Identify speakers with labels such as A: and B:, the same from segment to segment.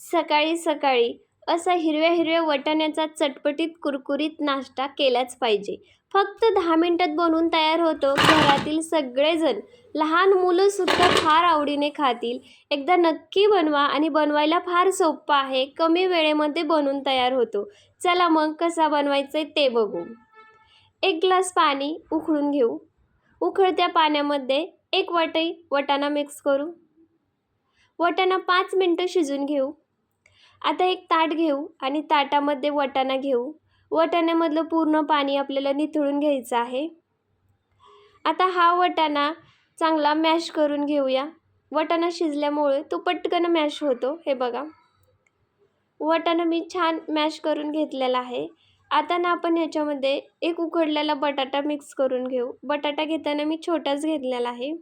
A: सकाळी सकाळी असा हिरव्या हिरव्या वाटाण्याचा चटपटीत कुरकुरीत नाश्ता केलाच पाहिजे. फक्त दहा मिनटात बनवून तयार होतो. घरातील सगळेजण लहान मुलंसुद्धा फार आवडीने खातील. एकदा नक्की बनवा आणि बनवायला फार सोपं आहे. कमी वेळेमध्ये बनवून तयार होतो. चला मग कसा बनवायचं आहे ते बघू. एक ग्लास पाणी उकळून घेऊ. उकळत्या पाण्यामध्ये एक वाटी वटाणा मिक्स करू. वटाणा पाच मिनटं शिजून घेऊ. आता एक ताट घेऊ आणि ताटामध्ये वाटाणा घेऊ. वाटाण्यामधलं पूर्ण पाणी आपल्याला निथळून घ्यायचं आहे. आता हा वाटाणा चांगला मॅश करून घेऊया. वाटाणा शिजल्यामुळे तो पटकन मॅश होतो. हे बघा. वाटाणा मी छान मॅश करून घेतलेला आहे. आता ना आपण ह्याच्यामध्ये एक उकडलेला बटाटा मिक्स करून घेऊ. बटाटा घेताना मी छोटाच घेतलेला आहे.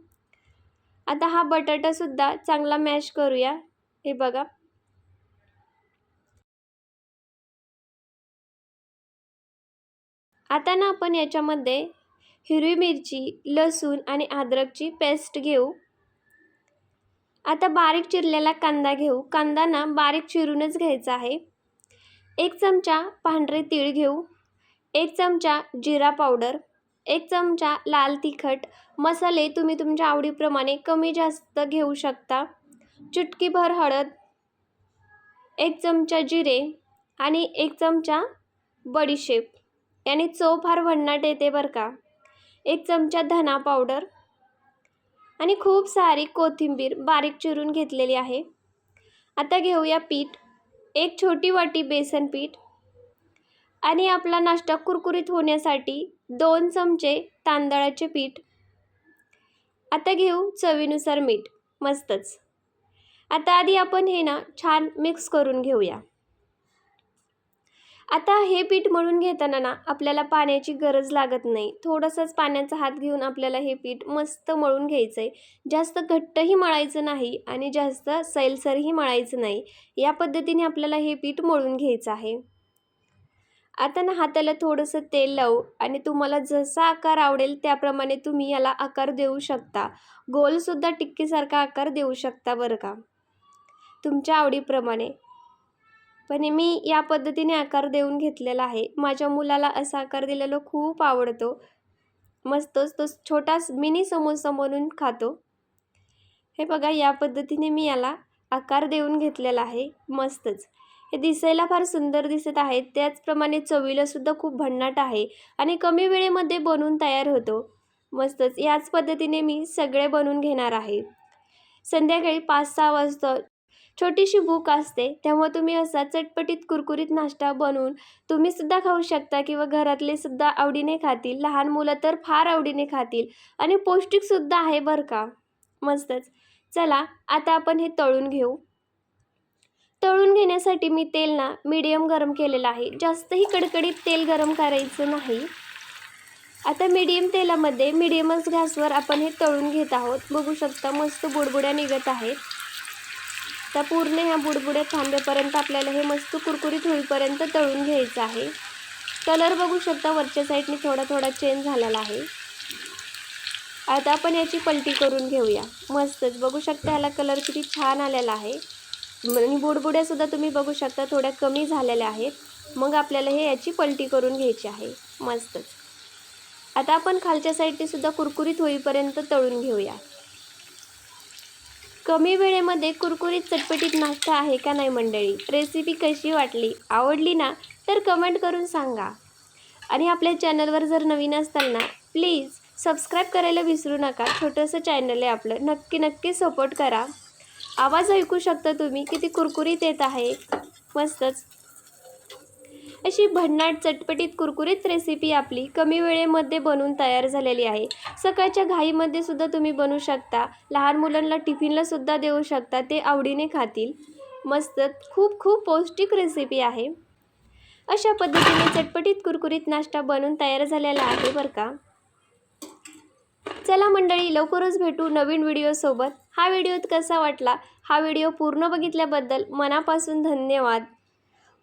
A: आता हा बटाटासुद्धा चांगला मॅश करूया. हे बघा. आता ना आपण याच्यामध्ये हिरवी मिरची लसूण आणि अद्रकची पेस्ट घेऊ. आता बारीक चिरलेला कांदा घेऊ. कांदा ना बारीक चिरूनच घ्यायचा आहे. एक चमचा पांढरे तीळ घेऊ. एक चमचा जिरा पावडर. एक चमचा लाल तिखट. मसाले तुम्ही तुमच्या आवडीप्रमाणे कमी जास्त घेऊ शकता. चुटकीभर हळद एक चमचा जिरे आणि एक चमचा बडीशेप. याने चव फार भन्नाट येते बरं का. एक चमचा धना पावडर आणि खूप सारी कोथिंबीर बारीक चिरून घेतलेली आहे. आता घेऊया पीठ. एक छोटी वाटी बेसन पीठ आणि आपला नाश्ता कुरकुरीत होण्यासाठी दोन चमचे तांदळाचे पीठ. आता घेऊ चवीनुसार मीठ मस्तच. आता आधी आपण हे ना छान मिक्स करून घेऊया. आता हे पीठ मळून घेताना ना आपल्याला पाण्याची गरज लागत नाही. थोडंसंच पाण्याचा हात घेऊन आपल्याला हे पीठ मस्त मळून घ्यायचं आहे जास्त घट्टही मळायचं नाही आणि जास्त सैलसरही मळायचं नाही. या पद्धतीने आपल्याला हे पीठ मळून घ्यायचं आहे. आता ना हाताला थोडंसं तेल लावू आणि तुम्हाला जसा आकार आवडेल त्याप्रमाणे तुम्ही याला आकार देऊ शकता. गोलसुद्धा टिक्कीसारखा आकार देऊ शकता बरं का. तुमच्या आवडीप्रमाणे. पण मी या पद्धतीने आकार देऊन घेतलेला आहे. माझ्या मुलाला असा आकार दिलेला खूप आवडतो. मस्तच तो छोटा मिनी समोसा म्हणून खातो. हे बघा या पद्धतीने मी याला आकार देऊन घेतलेला आहे. मस्तच. हे दिसायला फार सुंदर दिसत आहे. त्याचप्रमाणे चवीलासुद्धा खूप भन्नाट आहे आणि कमी वेळेमध्ये बनवून तयार होतो. मस्तच. याच पद्धतीने मी सगळे बनवून घेणार आहे. संध्याकाळी पाच सहा वाजता छोटीशी भूक असते तेव्हा तुम्ही असा चटपटीत कुरकुरीत नाश्ता बनवून तुम्हीसुद्धा खाऊ शकता किंवा घरातले सुद्धा आवडीने खातील. लहान मुलं तर फार आवडीने खातील आणि पौष्टिकसुद्धा आहे बरं का? मस्तच. चला आता आपण हे तळून घेऊ. तळून घेण्यासाठी मी तेल ना मीडियम गरम केलेलं आहे. जास्तही कडकडीत तेल गरम करायचं नाही. आता मीडियम तेलामध्ये मीडियमच गॅसवर आपण हे तळून घेत आहोत. बघू शकता मस्त बुडबुड्या निघत आहेत. तर पूर्ण ह्या बुडबुड्या थांबेपर्यंत आपल्याला हे मस्त कुरकुरीत होईपर्यंत तळून घ्यायचं आहे. कलर बघू शकता वरच्या साईडने थोडा थोडा चेंज झालेला आहे. आता आपण याची पलटी करून घेऊया. मस्तच बघू शकता ह्याला कलर किती छान आलेला आहे. आणि बुडबुड्यासुद्धा तुम्ही बघू शकता थोड्या कमी झालेल्या आहेत. मग आपल्याला हे याची पलटी करून घ्यायची आहे. मस्तच. आता आपण खालच्या साईडने सुद्धा कुरकुरीत होईपर्यंत तळून घेऊया. कमी वेळेमध्ये कुरकुरीत चटपटीत नाश्ता आहे का नाही मंडळी? रेसिपी कशी वाटली? आवडली ना? तर कमेंट करून सांगा. आणि आपल्या चॅनलवर जर नवीन असताल ना प्लीज सबस्क्राईब करायला विसरू नका. छोटंसं चॅनल आहे आपलं. नक्की नक्की सपोर्ट करा. आवाज ऐकू शकता तुम्ही. किती कुरकुरीत येत आहे. मस्तच. अशी भन्नाट चटपटीत कुरकुरीत रेसिपी आपली कमी वेळेमध्ये बनवून तयार झालेली आहे. सकाळच्या घाईमध्ये सुद्धा तुम्ही बनवू शकता. लहान मुलांना टिफिनला सुद्धा देऊ शकता. ते आवडीने खातील. मस्त खूप खूप पौष्टिक रेसिपी आहे. अशा पद्धतीने चटपटीत कुरकुरीत नाश्ता बनवून तयार झालेला आहे बरं का? चला मंडळी लवकरच भेटू नवीन व्हिडिओसोबत हा व्हिडिओ कसा वाटला? हा व्हिडिओ पूर्ण बघितल्याबद्दल मनापासून धन्यवाद.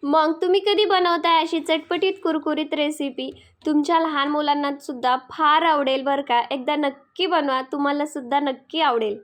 A: मग तुम्ही कधी बनवताय अशी चटपटीत कुरकुरीत रेसिपी तुमच्या लहान मुलांना सुद्धा फार आवडेल बरं का. एकदा नक्की बनवा तुम्हाला सुद्धा नक्की आवडेल.